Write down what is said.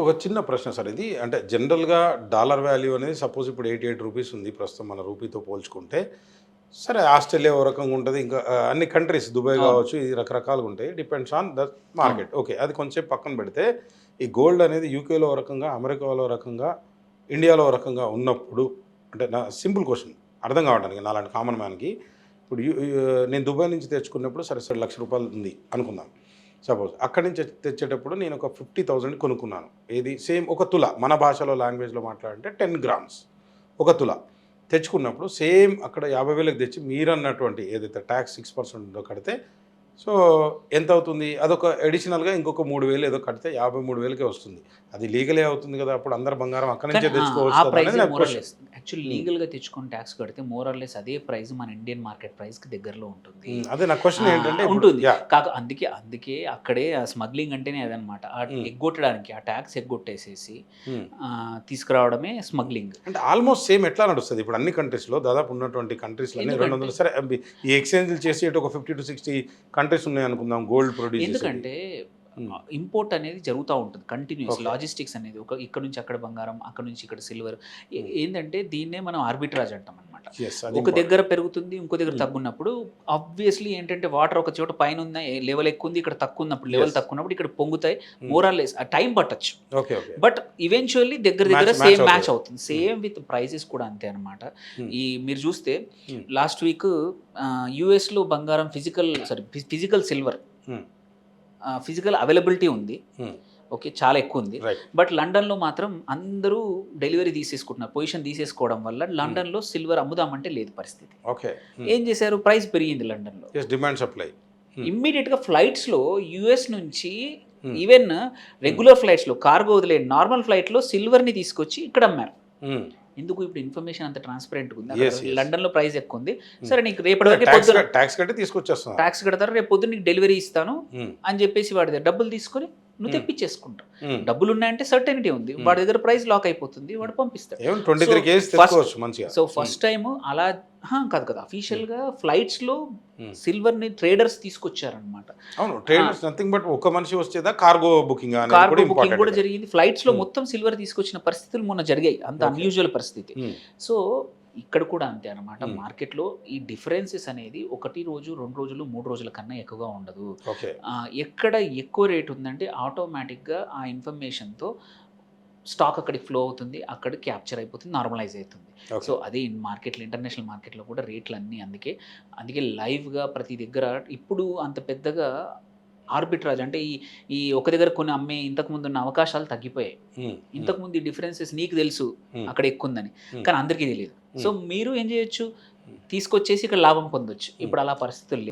ఒక చిన్న ప్రశ్న సార్ ఇది. అంటే జనరల్గా డాలర్ వాల్యూ అనేది సపోజ్ ఇప్పుడు ఎయిటీ ఎయిట్ రూపీస్ ఉంది ప్రస్తుతం మన రూపీతో పోల్చుకుంటే. సరే ఆస్ట్రేలియా ఓ రకంగా ఉంటుంది. ఇంకా అన్ని కంట్రీస్ దుబాయ్ కావచ్చు ఇది రకరకాలుగా ఉంటాయి. Depends on the market okay అది కొంచెం పక్కన పెడితే ఈ గోల్డ్ అనేది యూకేలో రకంగా అమెరికాలో రకంగా ఇండియాలో రకంగా ఉన్నప్పుడు అంటే నా సింపుల్ క్వశ్చన్ అర్థం కావడానికి నాలాంటి కామన్ మ్యాన్కి ఇప్పుడు నేను దుబాయ్ నుంచి తెచ్చుకున్నప్పుడు సరే సరే లక్ష రూపాయలు ఉంది అనుకుందాం. సపోజ్ అక్కడి నుంచి తెచ్చేటప్పుడు నేను ఒక ఫిఫ్టీ థౌజండ్ కొనుక్కున్నాను. ఏది? సేమ్ ఒక తుల. మన భాషలో లాంగ్వేజ్లో మాట్లాడంటే టెన్ గ్రామ్స్. ఒక తుల. తెచ్చుకున్నప్పుడు సేమ్ అక్కడ యాభై వేలకు తెచ్చి మీరు అన్నటువంటి ఏదైతే ట్యాక్స్ సిక్స్ పర్సెంట్ ఉందో కడితే సో ఎంత అవుతుంది అదొక అడిషనల్గా ఇంకొక మూడు వేలు ఏదో కడితే యాభై మూడు వేలకే వస్తుంది. అది లీగలే అవుతుంది కదా అప్పుడు అందరు బంగారం అక్కడి నుంచే తెచ్చుకోవచ్చు. యాక్చువల్లీ లీగల్గా తెచ్చుకొని ట్యాక్స్ కడితే మోరల్ లెస్ అదే ప్రైస్ మన ఇండియన్ మార్కెట్ ప్రైస్కి దగ్గరలో ఉంటుంది. అదే నా క్వశ్చన్ ఏంటంటే ఉంటుంది. కాక అందుకే అందుకే అక్కడే స్మగ్లింగ్ అంటేనే అదనమాట. ఆ. ఎగ్గొట్టడానికి ఆ ట్యాక్స్ ఎగ్గొట్టేసేసి తీసుకురావడమే స్మగ్లింగ్. అంటే ఆల్మోస్ట్ సేమ్ ఎట్లా నడుస్తుంది? ఇప్పుడు అన్ని కంట్రీస్లో దాదాపు ఉన్నటువంటి కంట్రీస్లో రెండు వందలు సరే ఈ ఎక్స్చేంజ్లు చేసి ఒక ఫిఫ్టీ టు సిక్స్టీ కంట్రీస్ ఉన్నాయి అనుకుందాం గోల్డ్ ప్రొడ్యూస్ ఎందుకంటే. ఇంపోర్ట్ అనేది జరుగుతూ ఉంటుంది కంటిన్యూస్. లాజిస్టిక్స్ అనేది. ఒక ఇక్కడ నుంచి అక్కడ బంగారం అక్కడ నుంచి ఇక్కడ సిల్వర్ ఏంటంటే దీన్నే మనం ఆర్బిట్రాజ్ అంటాం అనమాట ఒక దగ్గర పెరుగుతుంది ఇంకో దగ్గర Hmm. తగ్గున్నప్పుడు ఆబ్వియస్లీ ఏంటంటే వాటర్ ఒక చోట పైన ఉన్న లెవెల్ ఎక్కువ ఉంది ఇక్కడ తక్కువ ఉన్నప్పుడు లెవెల్. తక్కువ ఉన్నప్పుడు ఇక్కడ పొంగుతాయి Hmm. మోరాలెస్ ఆ టైం పట్టచ్చు బట్ ఈవెన్చువల్లీ దగ్గర దగ్గర సేమ్ మ్యాచ్ అవుతుంది. సేమ్ విత్ ప్రైజెస్ కూడా అంతే అనమాట Hmm. ఈ మీరు చూస్తే Hmm. లాస్ట్ వీక్ యుఎస్లో బంగారం physical sorry physical silver Hmm. Physical availability ఉంది Hmm. ఓకే చాలా ఎక్కువ ఉంది. బట్ లండన్లో మాత్రం అందరూ డెలివరీ తీసేసుకుంటున్నారు. పొజిషన్ తీసేసుకోవడం వల్ల లండన్లో సిల్వర్ అమ్ముదామంటే లేదు పరిస్థితి. ఓకే ఏం చేశారు? ప్రైస్ పెరిగింది లండన్లో. Demand supply Hmm. ఇమ్మీడియట్గా ఫ్లైట్స్లో యుఎస్ నుంచి Hmm. ఈవెన్ రెగ్యులర్ ఫ్లైట్స్లో కార్గో వదిలే నార్మల్ ఫ్లైట్లో సిల్వర్ని తీసుకొచ్చి ఇక్కడ అమ్మారు. ఎందుకు ఇప్పుడు ఇన్ఫర్మేషన్ అంత ట్రాన్స్పరెంట్ ఉంది. లండన్లో ప్రైస్ ఎక్కువ ఉంది. సరే నీకు రేపటి వరకు ట్యాక్స్ కట్టి తీసుకొచ్చేస్తున్నా. ట్యాక్స్ కడతారు? రేపు పొద్దున్న నీకు డెలివరీ ఇస్తాను Hmm. అని చెప్పేసి వాడి డబ్బులు తీసుకొని నువ్వు. తెప్పించేసుకుంటావు. డబ్బులు ఉన్నాయంటే సర్టెనిటీ ఉంది. వాడి దగ్గర ప్రైస్ లాక్ అయిపోతుంది వాడు పంపిస్తాడు. సో ఫస్ట్ టైం అలా కాదు కదా. అఫీషియల్గా ఫ్లైట్స్లో. సిల్వర్ని ట్రేడర్స్ తీసుకొచ్చారనమాట అవును ట్రేడర్స్ నథింగ్ బట్ ఒక మనిషి వచ్చేదా కార్గో బుకింగ్ కార్గో కూడా బుకింగ్ కూడా జరిగింది. ఫ్లైట్స్లో. మొత్తం సిల్వర్ తీసుకొచ్చిన పరిస్థితులు మొన్న జరిగాయి. అంత. అన్యూజువల్ పరిస్థితి. సో ఇక్కడ కూడా అంతే అనమాట. మార్కెట్లో ఈ డిఫరెన్సెస్ అనేది ఒకటి రోజు రెండు రోజులు మూడు రోజుల కన్నా ఎక్కువగా ఉండదు. ఎక్కడ ఎక్కువ రేట్ ఉందంటే ఆటోమేటిక్గా ఆ ఇన్ఫర్మేషన్తో స్టాక్ అక్కడికి ఫ్లో అవుతుంది అక్కడ క్యాప్చర్ అయిపోతుంది నార్మలైజ్ అవుతుంది. సో అదే ఇన్ మార్కెట్లో ఇంటర్నేషనల్ మార్కెట్లో కూడా రేట్లు అన్నీ అందుకే అందుకే లైవ్గా ప్రతి దగ్గర ఇప్పుడు అంత పెద్దగా ఆర్బిట్రాజ్ అంటే ఈ ఈ ఒక దగ్గర కొన్ని అమ్మే ఇంతకు ముందు ఉన్న అవకాశాలు తగ్గిపోయాయి. ఇంతకు ముందు ఈ డిఫరెన్సెస్ నీకు తెలుసు. అక్కడ ఎక్కువ ఉందని. కానీ అందరికీ తెలియదు. సో మీరు ఏం చేయొచ్చు? తీసుకొచ్చేసి ఇక్కడ లాభం పొందొచ్చు. ఇప్పుడు అలా పరిస్థితులు